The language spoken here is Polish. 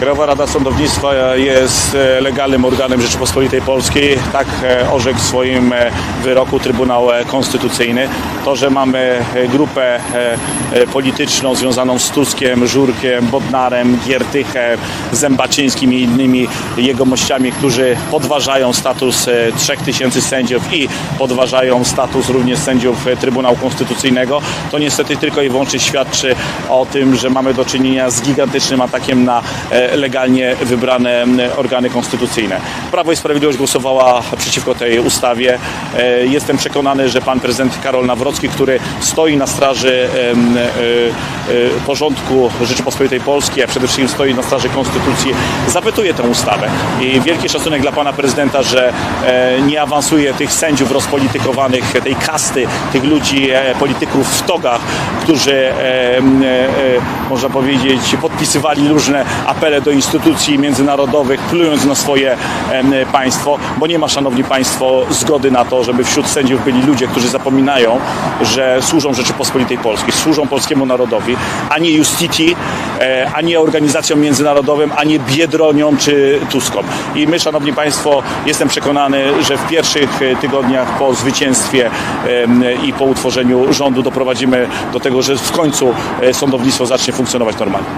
Krajowa Rada Sądownictwa jest e, legalnym organem Rzeczypospolitej Polskiej. Tak e, orzekł w swoim e, wyroku Trybunał Konstytucyjny. To, że mamy grupę polityczną związaną z Tuskiem, Żurkiem, Bodnarem, Giertychem, Zębaczyńskim i innymi jegomościami, którzy podważają status e, 3000 sędziów i podważają status również sędziów Trybunału Konstytucyjnego, to niestety tylko i wyłącznie świadczy o tym, że mamy do czynienia z gigantycznym atakiem na legalnie wybrane organy konstytucyjne. Prawo i Sprawiedliwość głosowała przeciwko tej ustawie. E, Jestem przekonany, że pan prezydent Karol Nawrocki, który stoi na straży e, e, porządku Rzeczypospolitej Polskiej, a przede wszystkim stoi na straży konstytucji, zapytuje tę ustawę. I wielki szacunek dla pana prezydenta, że nie awansuje tych sędziów rozpolitykowanych, tej kasty, tych ludzi, polityków w togach, którzy, można powiedzieć, podpisywali różne apele do instytucji międzynarodowych, plując na swoje państwo, bo nie ma, szanowni państwo, zgody na to, żeby wśród sędziów byli ludzie, którzy zapominają, że służą Rzeczypospolitej Polskiej, służą polskiemu narodowi, a nie Justiti, e, a nie organizacjom międzynarodowym, a nie Biedroniom czy Tuskom. I my, szanowni państwo, jestem przekonany, że w pierwszych tygodniach po zwycięstwie i po utworzeniu rządu doprowadzimy do tego, że w końcu e, sądownictwo zacznie funkcjonować normalnie.